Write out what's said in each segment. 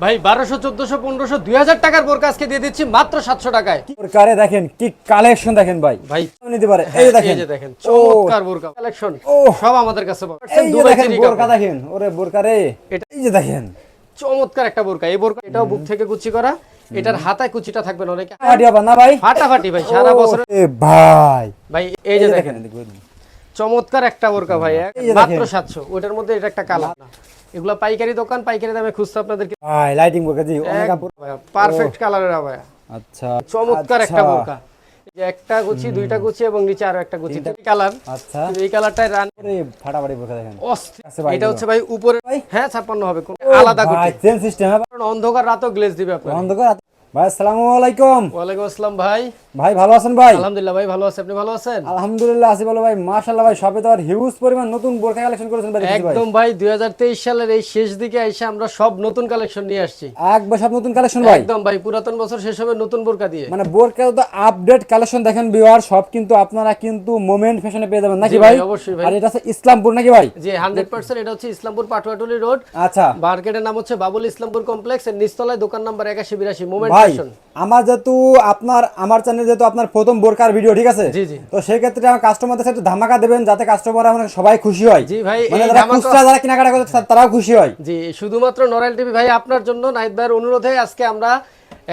ভাই বারোশো চোদ্দশো পনেরোশো দুই হাজার টাকার বোরকা আজকে দিয়ে দিচ্ছি মাত্র সাতশো টাকায়। বোরকারে দেখেন কি কালেকশন দেখেন ভাই। ভাই নিতে পারে। এই যে হ্যাঁ, দেখেন। দেখেন চমৎকার বোরকা কালেকশন। সব আমাদের কাছে এই দেখেন বোরকা দেখেন। ওরে বোরকারে। এটা- এই যে দেখেন। চমৎকার একটা বোরকা। এই বোরকা এটাও বুক থেকে কুচি করা। এটার হাতায় কুচিটা থাকবে না অনেকে। ফাটি আবার না ভাই? ফাটাফাটি ভাই সারা বছর। এ ভাই। ভাই এই যে দেখেন। চমৎকার একটা বোরকা ভাই এই মাত্র। সাতশো। ওটার মধ্যে এটা একটা কালার এগুলা পাইকারি দোকান পাইকারি দামে খুঁজছে আপনাদেরকে ভাই লাইটিং বোকা জি অনেক পারফেক্ট কালারের আবায়া আচ্ছা চমৎকার একটা বোকা এই যে একটা গুচি দুইটা গুচি এবং নিচে আরও একটা গুচি কালার আচ্ছা। এই কালারটাই রান ফাটাফাটি বোকা দেখেন। আচ্ছা ভাই, এটা হচ্ছে ভাই উপরে হ্যাঁ ছাপ্পান্ন হবে কোন আলাদা ভাই গুটি। সিস্টেম কারণ অন্ধকার রাতও গ্লেজ দিবে আপনার অন্ধকার ভাই আসসালামু আলাইকুম। ওয়ালাইকুম আসসালাম ভাই। ভাই ভালো আছেন ভাই? আলহামদুলিল্লাহ ভাই ভালো আছে। আপনি ভালো আছেন? আলহামদুলিল্লাহ আছি ভালো ভাই। মাশাআল্লাহ ভাই সবে তো আর হিউজ পরিমাণ নতুন বোরকা কালেকশন করেছেন ভাই একদম ভাই দুই সালের এই শেষ দিকে এসে আমরা সব নতুন কালেকশন নিয়ে আসছি। একবার সব নতুন কালেকশন ভাই? একদম ভাই পুরাতন বছর শেষ হবে নতুন বোরকা দিয়ে। মানে বোরকা তো আপডেট কালেকশন দেখেন ভিউয়ার সব কিন্তু আপনারা কিন্তু মোমেন্ট ফ্যাশনে পেয়ে যাবেন নাকি ভাই অবশ্যই ভাই। আর এটা হচ্ছে ইসলামপুর নাকি ভাই? হান্ড্রেড পার্সেন্ট এটা হচ্ছে ইসলামপুর পাটুয়াটুলি রোড। আচ্ছা। মার্কেটের নাম হচ্ছে বাবুল ইসলামপুর কমপ্লেক্স এর নিচতলায় দোকান নাম্বার একাশি বিরাশি। মোমেন্ট ভাই আমার যেহেতু আপনার আমার চ্যানেল যেহেতু আপনার প্রথম বোরকার ভিডিও ঠিক আছে। তো সেই ক্ষেত্রে আমার কাস্টমারদের সাথে ধামাকা দেবেন যাতে কাস্টমার আমরা সবাই খুশি হয়। জি ভাই, মানে যারা কুস্তা খুচরা যারা কেনাকাটা করে তারাও খুশি হয়। জি শুধুমাত্র নরাইল টিভি ভাই আপনার জন্য নাইট ভাইয়ের অনুরোধে আজকে আমরা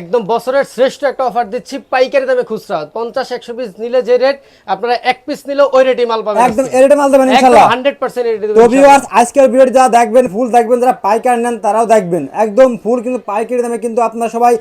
একদম বছরের শ্রেষ্ঠ একটা অফার দিচ্ছি পাইকারি দামে খুচরা। পঞ্চাশ একশো পিস নিলে যে রেট আপনারা এক পিস নিলেও ওই রেটে মাল পাবেন। একদম এরিটে মাল দেবেন ইনশাআল্লাহ হান্ড্রেড পার্সেন্ট তো ভিউয়ার্স আজকের ভিডিও যারা দেখবেন ফুল দেখবেন যারা পাইকারি নেন তারাও দেখবেন। একদম ফুল কিন্তু পাইকারি দামে কিন্তু আপনারা সবাই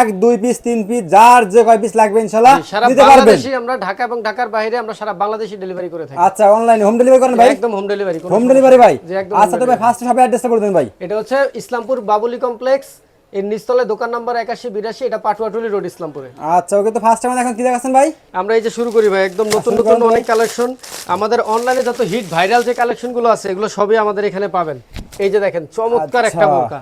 এক দুই পিস তিন পিস যার যে কয় পিস লাগবে ইনশাআল্লাহ সারা পারবেন। বাংলাদেশে আমরা ঢাকা এবং ঢাকার বাইরে আমরা সারা বাংলাদেশে ডেলিভারি করে থাকি। আচ্ছা অনলাইনে হোম ডেলিভারি করেন ভাই? একদম হোম ডেলিভারি হোম ডেলিভারি ভাই। আচ্ছা তো ভাই ফার্স্ট সবাই অ্যাড্রেসটা করে দেন ভাই। এটা হচ্ছে ইসলামপুর বাবুলি কমপ্লেক্স এর নিচতলায় দোকান নাম্বার একাশি বিরাশি এটা পাটুয়াটুলি রোড ইসলামপুরে। আচ্ছা ওকে তো ফার্স্ট টাইম এখন কি দেখাচ্ছেন ভাই? আমরা এই যে শুরু করি ভাই একদম নতুন নতুন অনেক কালেকশন আমাদের অনলাইনে যত হিট ভাইরাল যে কালেকশনগুলো আছে এগুলো সবই আমাদের এখানে পাবেন। এই যে দেখেন চমৎকার একটা আচ্ছা।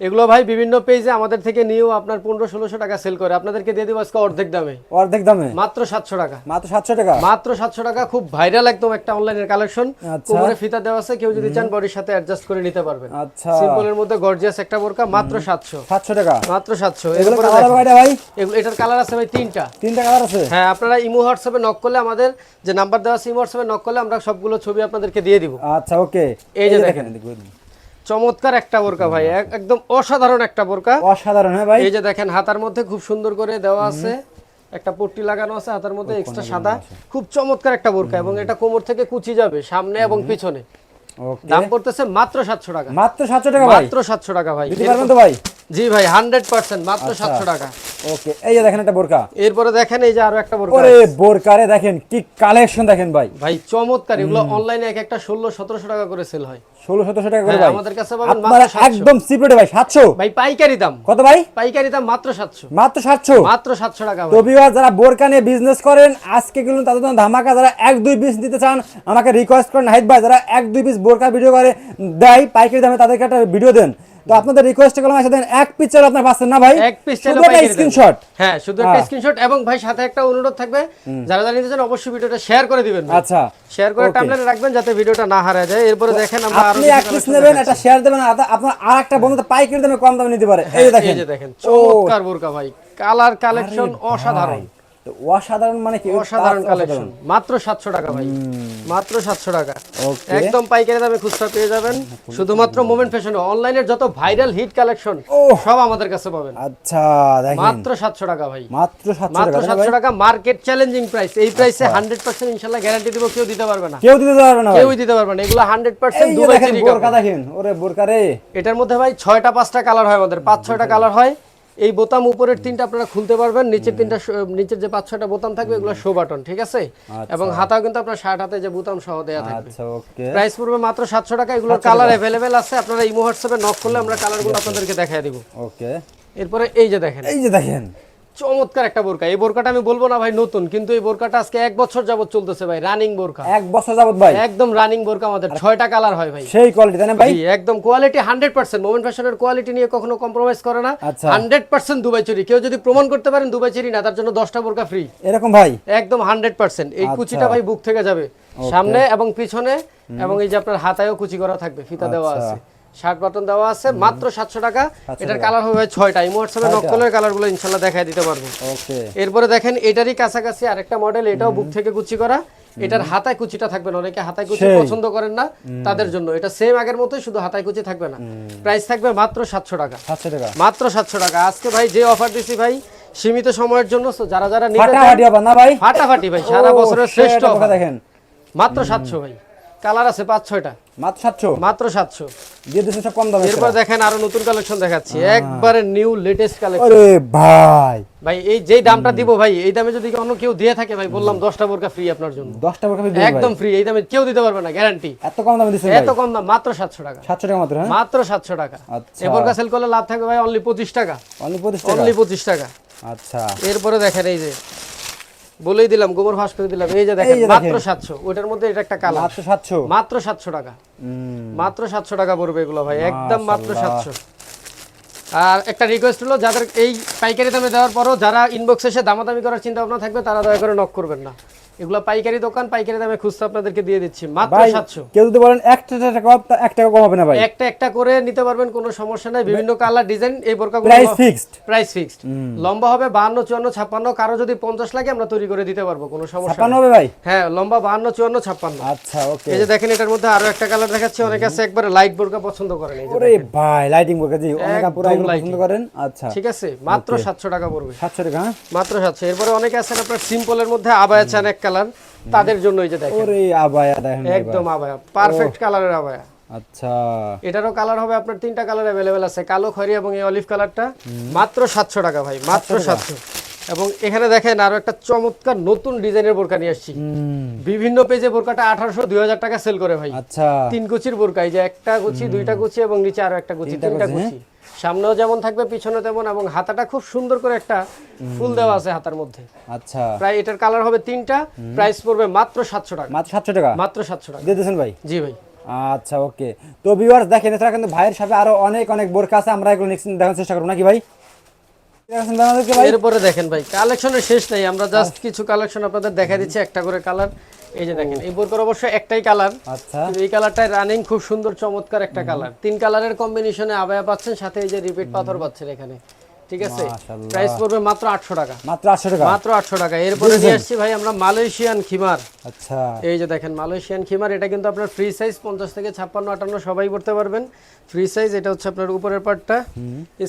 এগুলো ভাই বিভিন্ন পেজে আমাদের থেকে নিয়েও আপনার পনেরো ষোলোশো টাকা সেল করে। আপনাদেরকে দিয়ে দিব আজকে অর্ধেক দামে। অর্ধেক দামে? মাত্র সাতশো টাকা। মাত্র সাতশো টাকা? মাত্র সাতশো টাকা খুব ভাইরাল একদম একটা অনলাইনের কালেকশন আচ্ছা। কোমরে ফিতা দেওয়া আছে কেউ যদি চান বডির সাথে অ্যাডজাস্ট করে নিতে পারবেন। আচ্ছা। সিম্পলের মধ্যে গর্জিয়াস একটা বোরকা মাত্র সাতশো। সাতশো টাকা। মাত্র সাতশো। ভাই? এটার কালার আছে ভাই তিনটা। তিনটা কালার আছে? হ্যাঁ আপনারা ইমো হোয়াটসঅ্যাপে নক করলে আমাদের যে নাম্বার দেওয়া আছে ইমো হোয়াটসঅ্যাপে নক করলে আমরা সবগুলো ছবি আপনাদেরকে দিয়ে দিব। আচ্ছা ওকে এই যে দেখেন। চমৎকার একটা বোরকা ভাই একদম অসাধারণ একটা বোরকা। অসাধারণ হ্যাঁ ভাই? এই যে দেখেন হাতার মধ্যে খুব সুন্দর করে দেওয়া আছে। একটা পট্টি লাগানো আছে হাতার মধ্যে এক্সট্রা সাদা। খুব চমৎকার একটা বোরকা এবং এটা কোমর থেকে কুচি যাবে সামনে এবং পিছনে। দাম পড়তেছে মাত্র সাতশো টাকা। মাত্র সাতশো টাকা ভাই? মাত্র সাতশো টাকা ভাই। জি ভাই হান্ড্রেড পার্সেন্ট মাত্র আচ্ছা। সাতশো টাকা। ওকে এই যে দেখেন একটা বোরকা। এরপরে দেখেন এই যে আরও একটা বোরকা ওরে বোরকারে দেখেন কি কালেকশন দেখেন ভাই। ভাই চমৎকার। এগুলো অনলাইনে এক একটা ষোলো সতেরোশো টাকা করে সেল হয়। ষোলো সতেরোশো টাকা করে হ্যাঁ, ভাই। আমাদের কাছে পাবেন মাত্র 700 একদম ভাই সাতশো। ভাই পাইকারি দাম। কত ভাই? পাইকারি দাম মাত্র সাতশো। মাত্র সাতশো। মাত্র সাতশো টাকা তো ভিউয়ার যারা বোরকা নিয়ে বিজনেস করেন আজকে কিন্তু তাদের জন্য ধামাকা। যারা এক দুই পিস দিতে চান আমাকে রিকোয়েস্ট করেন হাইদ ভাই যারা এক দুই পিস বোরকা ভিডিও করে দেয় পাইকারি দামে তাদেরকে একটা ভিডিও দেন। তো আপনাদের রিকোয়েস্ট করলাম এসে দেন এক পিস চাল আপনার পাচ্ছেন না ভাই? এক পিস শুধু একটা স্ক্রিনশট হ্যাঁ শুধু একটা হ্যাঁ। স্ক্রিনশট এবং ভাই সাথে একটা অনুরোধ থাকবে। যারা যারা নিতে চান অবশ্যই ভিডিওটা শেয়ার করে দিবেন আচ্ছা। শেয়ার করে. টাইমলাইনে রাখবেন যাতে ভিডিওটা না হারায় যায়। এরপরে দেখেন আমরা আরও আপনি এক পিস নেবেন এটা শেয়ার দেবেন আর আপনার আর একটা বন্ধু তো পাইকারি দামে কম দামে নিতে পারে। এই যে হ্যাঁ, দেখেন। এই যে দেখেন। চমৎকার বোরকা ভাই। কালার কালেকশন অসাধারণ। অসাধারণ মানে কি? অসাধারণ কালেকশন মাত্র সাতশো টাকা ভাই। মাত্র সাতশো টাকা। Okay. একদম পাইকারি দামে খুচরা পেয়ে যাবেন। শুধুমাত্র মোমেন্ট ফ্যাশন অনলাইনের যত ভাইরাল হিট কালেকশন সব আমাদের কাছে পাবেন। আচ্ছা দেখেন। মাত্র সাতশো টাকা ভাই। মাত্র সাতশো মাত্র টাকা তাই না সাতশো ভাই? টাকা। মার্কেট চ্যালেঞ্জিং প্রাইস এই প্রাইসে হান্ড্রেড পার্সেন্ট ইনশাল্লাহ গ্যারান্টি দিব কেউ দিতে পারবে না। কেউ দিতে পারবে না কেউই দিতে পারবে না। এগুলো হান্ড্রেড পার্সেন্ট এই যে দুবাই দেখেন বোরকা দেখেন। ওরে বোরকা রে। এটার মধ্যে ভাই ছয়টা পাঁচটা কালার হয় আমাদের। পাঁচ ছয়টা কালার হয়। এই বোতাম উপরের তিনটা আপনারা খুলতে পারবেন নিচের তিনটা নিচের যে পাঁচ ছয়টা বোতাম থাকবে এগুলো শো বাটন ঠিক আছে? এবং হাতাও কিন্তু আপনার শার্ট হাতে যে বোতাম সহ দেওয়া থাকবে। আচ্ছা প্রাইস পড়বে মাত্র সাতশো টাকা এগুলো কালার অ্যাভেলেবেল আছে আপনারা ইমো হোয়াটসঅ্যাপে নক করলে আমরা কালারগুলো আপনাদেরকে দেখাই দিব। ওকে। এরপরে এই যে দেখেন। এই যে দেখেন। চমৎকার একটা বোরকা। এই বোরকাটা আমি বলব না ভাই নতুন কিন্তু এই বোরকাটা আজকে এক বছর যাবত চলতেছে ভাই রানিং বোরকা। এক বছর যাবত ভাই? একদম রানিং বোরকা আমাদের ছয়টা কালার হয় ভাই। সেই কোয়ালিটি তাই না ভাই? একদম কোয়ালিটি হান্ড্রেড পার্সেন্ট মোমেন্ট ফ্যাশনের কোয়ালিটি নিয়ে কখনো কম্প্রোমাইজ করে না। হান্ড্রেড পার্সেন্ট দুবাই চুরি। কেউ যদি প্রমাণ করতে পারেন দুবাই চুরি না তার জন্য দশটা বোরকা ফ্রি এরকম ভাই? একদম হান্ড্রেড পার্সেন্ট এই আচ্ছা। কুচিটা ভাই বুক থেকে যাবে। সামনে এবং পিছনে এবং এই যে আপনার হাতায়ও কুচি করা থাকবে ফিতা দেওয়া আচ্ছা। আছে। ষাট বাটন দেওয়া আছে মাত্র সাতশো টাকা। এটার কালার হবে ছয়টা এই হোয়াটসঅ্যাপে ছয়টা। নকলের কালারগুলো ইনশাল্লাহ দেখাই দিতে পারব। ওকে। এরপরে দেখেন এটারই কাছাকাছি আরেকটা মডেল এটাও বুক থেকে কুচি করা। এটার হাতায় কুচিটা থাকবে না অনেকে হাতায় কুচি পছন্দ করেন না তাদের জন্য। এটা সেম আগের মতোই শুধু হাতায় কুচি থাকবে না। প্রাইস থাকবে মাত্র সাতশো টাকা। মাত্র সাতশো টাকা। আজকে ভাই যে অফার দিছি ভাই সীমিত সময়ের জন্য যারা যারা ফাটাফাটি ভাই? সারা বছরের শ্রেষ্ঠ দেখেন। মাত্র সাতশো ভাই। কালার আছে পাঁচ ছয়টা। মাত্র সাতশো? মাত্র সাতশো। দিয়ে দিচ্ছেন সব কম দামে এরপর দেখেন আরও নতুন কালেকশন দেখাচ্ছি। একবারে নিউ লেটেস্ট কালেকশন ভাই। ভাই এই যেই দামটা দিব ভাই এই দামে যদি অন্য কেউ দিয়ে থাকে ভাই বললাম দশটা বোরকা ফ্রি আপনার জন্য। দশটা বোরকা ফ্রি একদম ফ্রি এই দামে কেউ দিতে পারবে না গ্যারান্টি এত কম দামে দিচ্ছেন এত কম দাম মাত্র সাতশো টাকা। সাতশো টাকা মাত্র হ্যাঁ? মাত্র সাতশো টাকা। আচ্ছা। এ বোরকা সেল করলে লাভ থাকবে ভাই অনলি পঁচিশ টাকা। অনলি পঁচিশ টাকা? অনলি পঁচিশ টাকা। আচ্ছা। এরপরে দেখেন এই যে বলেই দিলাম গোবর ফাঁস করে দিলাম। এই যে দেখেন মাত্র দেখেন। সাতশো। ওটার মধ্যে এটা একটা কালার। মাত্র সাতশো। মাত্র সাতশো টাকা। হুম। মাত্র সাতশো টাকা পড়বে এগুলো ভাই একদম মাত্র মাশাআল্লাহ। সাতশো। আর একটা রিকোয়েস্ট হলো যাদের এই পাইকারি দামে দেওয়ার পরও যারা ইনবক্সে এসে দামাদামি করার চিন্তা ভাবনা থাকবে তারা দয়া করে নক করবেন না। এগুলো পাইকারি দোকান পাইকারি দামে খুচরা আপনাদেরকে দিয়ে দিচ্ছি। মাত্র ভাই সাতশো। কেউ যদি বলেন একটা টাকা কম তা এক টাকা কম হবে না ভাই। একটা একটা করে নিতে পারবেন কোনো সমস্যা নাই। বিভিন্ন কালার ডিজাইন এই বোরকাগুলো প্রাইস ফিক্সড প্রাইস ফিক্সড লম্বা হবে বাহান্ন চুয়ান্ন ছাপ্পান্ন কারও যদি পঞ্চাশ লাগে আমরা তৈরি করে দিতে পারব কোনো সমস্যা ছাপান্ন নেই। হবে ভাই? হ্যাঁ লম্বা বাহান্ন চুয়ান্ন ছাপ্পান্ন। আচ্ছা ওকে। এই যে দেখেন এটার মধ্যে আরও একটা কালার দেখাচ্ছি অনেকে আছে একবারে লাইট বোরকা পছন্দ করেন এই যে ওরে ভাই লাইটিং বোরকা জি অনেক আপুরা এগুলো পছন্দ করেন? আচ্ছা। ঠিক আছে মাত্র সাতশো টাকা পড়বে। সাতশো টাকা হ্যাঁ? মাত্র সাতশো। এরপরে অনেকে আছেন আপনার সিম্পলের মধ্যে আবায়া চান এক কালার তাদের জন্য এই যে দেখেন। ওরে আবায়া দেখেন একদম আবায়া পারফেক্ট কালারের আবায়া। আচ্ছা। এটারও কালার হবে আপনার তিনটা কালার অ্যাভেলেবেল আছে কালো খয়রি এবং এই অলিভ কালারটা। মাত্র সাতশো টাকা ভাই মাত্র সাতশো এবং এখানে দেখেন আরও একটা চমৎকার নতুন ডিজাইনের বোরকা নিয়ে আসছি। বিভিন্ন পেজে বোরকাটা আঠারোশো দুই হাজার টাকা সেল করে ভাই। আচ্ছা। তিন কুচির বোরকা এই যে একটা কুচি দুইটা কুচি এবং নিচে আরও একটা কুচি তিনটা কুচি, কুচি। সামনেও যেমন থাকবে পিছনে তেমন এবং হাতাটা খুব সুন্দর করে একটা ফুল দেওয়া আছে হাতার মধ্যে। আচ্ছা। প্রায় এটার কালার হবে তিনটা প্রাইস পড়বে মাত্র সাতশো টাকা। মাত্র সাতশো টাকা? মাত্র সাতশো টাকা। দিয়ে দিয়েছেন ভাই? জি ভাই। আচ্ছা ওকে। তো ভিউয়ার্স দেখেন এছাড়া কিন্তু ভাইয়ের সাথে আরও অনেক অনেক বোরকা আছে আমরা এগুলো নেক্সট দেখার চেষ্টা করব। নাকি ভাই? এরপরে দেখেন ভাই কালেকশনের শেষ নেই আমরা জাস্ট কিছু কালেকশন আপনাদের দেখা দিচ্ছি একটা করে কালার এই যে দেখেন এই বোরকার অবশ্য একটাই কালার। আচ্ছা। এই কালারটাই রানিং খুব সুন্দর চমৎকার একটা কালার। তিন কালারের কম্বিনেশনে আবায়া পাচ্ছেন সাথে এই যে রিপিট পাথর পাচ্ছেন এখানে। ঠিক আছে? প্রাইস পড়বে মাত্র আটশো টাকা। মাত্র আটশো টাকা? মাত্র আটশো টাকা। এরপরে নিয়ে আসছি ভাই আমরা মালয়েশিয়ান খিমার। আচ্ছা। এই যে দেখেন মালয়েশিয়ান খিমার এটা কিন্তু আপনার ফ্রি সাইজ পঞ্চাশ থেকে ছাপ্পান্ন আটান্ন সবাই পড়তে পারবেন। ফ্রি সাইজ এটা হচ্ছে আপনার উপরের পার্টটা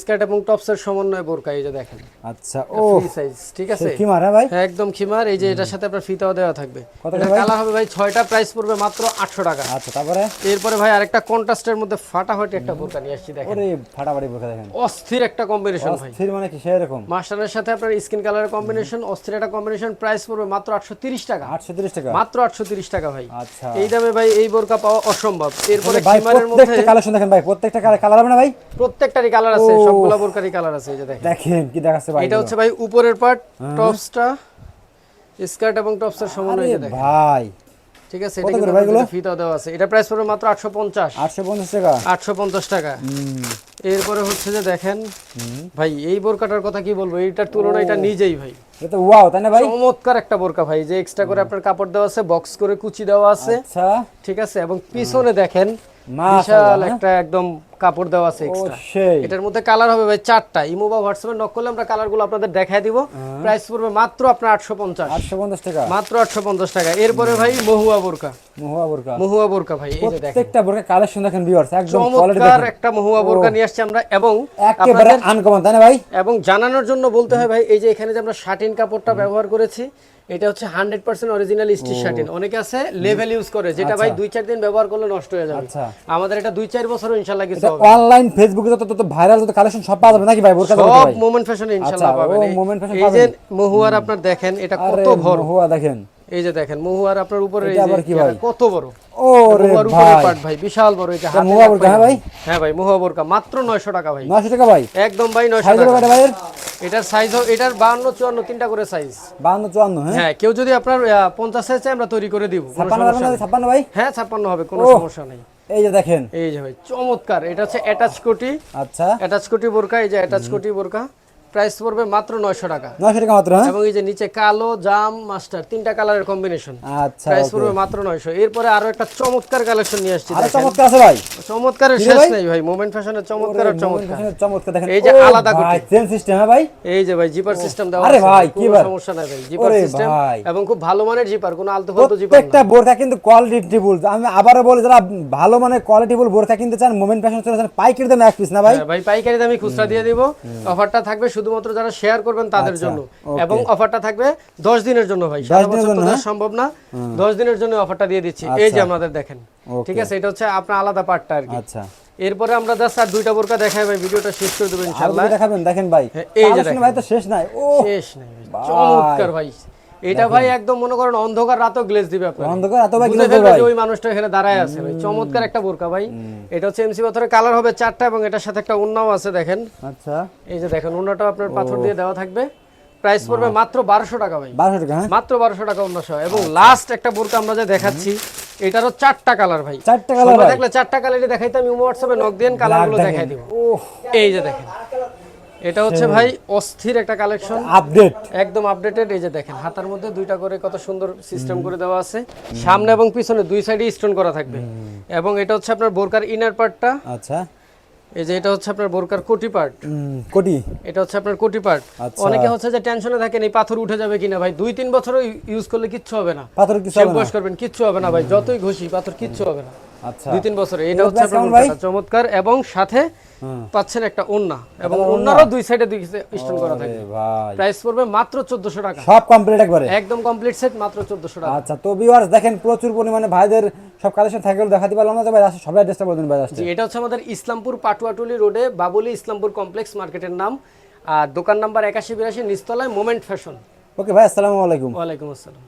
স্কার্ট এবং টপসের সমন্বয় বোরকা এই যে দেখেন। আচ্ছা ও ফ্রি সাইজ ঠিক আছে? কি মারা ভাই? হ্যাঁ, একদম খিমার। এই যে এটার সাথে আপনার ফিতাও দেওয়া থাকবে। এটা? কালার হবে ভাই ছয়টা প্রাইস পড়বে মাত্র আটশো টাকা। আচ্ছা তারপরে? এরপরে ভাই আরেকটা কন্ট্রাস্টের মধ্যে ফাটাফাটি একটা বোরকা নিয়ে আসছি দেখেন। ওরে ফাটাফাটি বোরকা দেখেন। অস্থির একটা কম্বিনেশন ভাই। মানে কি? সেরকম মাস্টারের সাথে আপনার স্কিন কালারের কম্বিনেশন অস্থির একটা কম্বিনেশন প্রাইস পড়বে মাত্র আটশো তিরিশ টাকা। আটশো তিরিশ টাকা? মাত্র আটশো তিরিশ টাকা ভাই। আচ্ছা। এই দামে ভাই এই বোরকা পাওয়া অসম্ভব। এরপরে ভাই খিমারের মধ্যে প্রত্যেকটা কালেকশন দেখেন ভাই প্রত্যেকটা কালার হবে না ভাই? প্রত্যেকটারই কালার আছে সবগুলা বোরকারই কালার আছে এই যে দেখেন। দেখেন কি দেখাচ্ছে ভাই। এটা হচ্ছে ভাই উপরের পার্ট টপসটা স্কার্ট এবং টপসের সমন্বয় এই যে দেখেন। ভাই। ঠিক আছে? এটা কিন্তু ভাইগুলো? ফিতা দেওয়া আছে। এটা প্রাইস পড়বে মাত্র 850 আটশো পঞ্চাশ টাকা? 850 টাকা। এরপরে হচ্ছে যে দেখেন ভাই এই বোরকাটার কথা কি বলব? এইটার তুলনা এটা নিজেই ভাই। এটা ওয়াও তাই না ভাই? চমৎকার একটা বোরকা ভাই। যে এক্সট্রা করে আপনার কাপড় দেওয়া আছে বক্স করে কুচি দেওয়া আছে। আচ্ছা। ঠিক আছে? এবং পিছনে দেখেন বিশাল হ্যাঁ। একটা একদম কাপড় দেওয়া আছে এক্সট্রা এটার মধ্যে কালার হবে ভাই চারটা। ইমো বা হোয়াটসঅ্যাপে নক করলে আমরা কালারগুলো আপনাদের দেখায় দিব। প্রাইস পড়বে মাত্র আপনার আটশো পঞ্চাশ। আটশো পঞ্চাশ টাকা। মাত্র আটশো পঞ্চাশ টাকা। এরপরে ভাই মহুয়া বোরকা। মহুয়া বোরকা। মহুয়া বোরকা ভাই এই যে দেখেন। প্রত্যেকটা বোরকা কালেকশন দেখেন ভিউয়ার্স একদম কোয়ালিটি চমৎকার দেখেন। একটা মহুয়া বোরকা নিয়ে আসছি আমরা এবং একেবারে আনকমন তাই না ভাই? এবং জানানোর জন্য বলতে হয় ভাই এই যে এখানে যে আমরা শাটিন কাপড়টা ব্যবহার করেছি এটা হচ্ছে hundred percent original stitch satin অনেকে আছে লেভেল ইউজ করে যেটা ভাই দুই চার দিন ব্যবহার করলে নষ্ট হয়ে যাবে। আচ্ছা। আমাদের এটা দুই চার বছর ইনশাল্লাহ কিছু অনলাইন ফেসবুকে যত তত ভাইরাল যত কালেকশন সব পাওয়া যাবে নাকি ভাই? বোরকা সব ভাই? মোমেন্ট ফ্যাশনে ইনশাল্লাহ আচ্ছা, পাবেন। এই- Moment Fashion এই যে মহুয়ার আপনার দেখেন এটা কত বড়? মহুয়া দেখেন। এই যে দেখেন মহুয়ার আপনার উপরে এই এটা যে ভাই? কত বড়? ও রে ভাই। পার্ট ভাই বিশাল বড় এটা হাতে মহুয়া বোরকা, হ্যাঁ ভাই? হ্যাঁ ভাই মহুয়া বোরকা মাত্র 900 টাকা ভাই। 900 টাকা ভাই? একদম ভাই 900 টাকা। ভাইয়ের? এটার সাইজ এটার 52 54 তিনটা করে সাইজ 52 54 হ্যাঁ? হ্যাঁ কেউ যদি আপনার আহ, 50 সাইজ আমরা তৈরি করে দিব 56 সমস্যা পারবেন নেই। 56 ভাই? হ্যাঁ 56 হবে কোনো সমস্যা নেই। এই যে দেখেন। এই যে ভাই চমৎকার। এটা হচ্ছে অ্যাটাচ কোটি। আচ্ছা। অ্যাটাচ কোটি বোরকা এই যে অ্যাটাচ কোটি বোরকা। প্রাইস পড়বে মাত্র নয়শো টাকা। নয়শো টাকা মাত্র হ্যাঁ? এবং এই যে নিচে কালো জাম মাস্টার তিনটা কালারের কম্বিনেশন আচ্ছা প্রাইস পড়বে মাত্র নয়শো। এরপরে আরও একটা চমৎকার কালেকশন নিয়ে আসছি আরও। চমৎকার আছে ভাই। চমৎকারের শেষ? নেই ভাই মোমেন্ট ফ্যাশনের চমৎকার আর চমৎকার। চমৎকার দেখেন। এই যে আলাদা ভাই গুটি। চেন সিস্টেম হ্যাঁ ভাই? এই যে ভাই জিপার সিস্টেম দেওয়া আরে ভাই, কি? সমস্যা নাই ভাই জিপার সিস্টেম। এবং খুব ভালো মানের জিপার কোনো আলতু ফালতু জিপার প্রত্যেকটা বোরকা কিন্তু কোয়ালিটি ফুল আমি আবারও বলি যারা ভালো মানের কোয়ালিটি ফুল বোরকা কিনতে চান মোমেন্ট ফ্যাশন চলে যান পাইকারি দামে এক পিস না ভাই? হ্যাঁ, ভাই পাইকারি দামে খুচরা দিয়ে দিব। অফারটা থাকবে শুধুমাত্র যারা শেয়ার করবেন তাদের জন্য। আচ্ছা, এবং অফারটা থাকবে 10 দিনের জন্য ভাই। সারা বছর তো? সম্ভব না 10 দিনের জন্য অফারটা দিয়ে দিচ্ছি। এই যে আচ্ছা। আমাদের দেখেন। ঠিক আছে এটা হচ্ছে আপনার আলাদা পার্টটা আর কি। আচ্ছা। এরপরে আমরা জাস্ট আর দুইটা বোরকা দেখাই ভাই ভিডিওটা শেষ করে দেবেন ইনশাআল্লাহ। দেখাবেন দেখেন ভাই। হ্যাঁ, এই যে ভাই তো শেষ নাই। ও শেষ নেই। চমৎকার ভাই। এটা ভাই একদম মনে করেন অন্ধকার রাতও গ্লেজ দিবে আপনার অন্ধকার এত ভাই ফেলবে দেবে ভাই। ওই মানুষটা এখানে দাঁড়ায় আছে ভাই। চমৎকার একটা বোরকা ভাই। এটা হচ্ছে এমসি পাথরের কালার হবে চারটা এবং এটার সাথে একটা উন্নাও আছে দেখেন। আচ্ছা। এই যে দেখেন উন্নাটাও আপনার পাথর দিয়ে দেওয়া থাকবে। প্রাইস পড়বে মাত্র বারোশো টাকা ভাই। বারোশো টাকা হ্যাঁ? মাত্র বারোশো টাকা উন্না সহ। এবং লাস্ট একটা বোরকা আমরা যে দেখাচ্ছি এটারও চারটা কালার ভাই। চারটা ভাই? থাকলে চারটা কালারই দেখাইতে আমি হোয়াটসঅ্যাপে নক দিয়ে কালারগুলো। দেখাই দিব। ওহ এই যে দেখেন। এটা হচ্ছে ভাই অস্থির একটা কালেকশন আপডেট একদম আপডেটেড এই যে দেখেন হাতার মধ্যে দুইটা করে কত সুন্দর সিস্টেম করে দেওয়া আছে। সামনে এবং পিছনে দুই সাইডে স্টোন করা থাকবে। এবং এটা হচ্ছে আপনার বোরকার ইনার পার্টটা আচ্ছা। এই যে এটা হচ্ছে আপনার বোরকার কোটি পার্ট কোটি। এটা হচ্ছে আপনার কোটি পার্ট আচ্ছা। অনেকে হচ্ছে যে টেনশনে থাকেন এই পাথর উঠে যাবে কিনা ভাই। দুই তিন বছর ইউজ করলে কিচ্ছু হবে না। পাথর কিছু হবে না। করবেন কিচ্ছু হবে না ভাই। যতই ঘষি পাথর কিচ্ছু হবে না। দুই তিন বছরে। এটা হচ্ছে আপনার চমৎকার এবং সাথে পাচ্ছেন একটা ওন্না এবং? ওন্নারও দুই সাইডে দুই স্টোন করা ভাই। প্রাইস পড়বে মাত্র চোদ্দশো টাকা। সব কমপ্লিট একবারে? একদম কমপ্লিট সেট মাত্র চোদ্দশো টাকা। আচ্ছা তো ভিউয়ার্স দেখেন প্রচুর পরিমাণে ভাইদের সব কালেকশন থাকে দেখাতে পারলাম না ভাই। সবাই অ্যাড্রেসটা বলে দিন ভাই জি এটা হচ্ছে আমাদের ইসলামপুর পাটুয়াটুলি রোডে বাবুলি ইসলামপুর কমপ্লেক্স মার্কেটের নাম। আর দোকান নাম্বার একাশি বিরাশি নিস্তলায় মোমেন্ট ফ্যাশন ওকে ভাই আসসালামু আলাইকুম। ওয়ালাইকুম আসসালাম।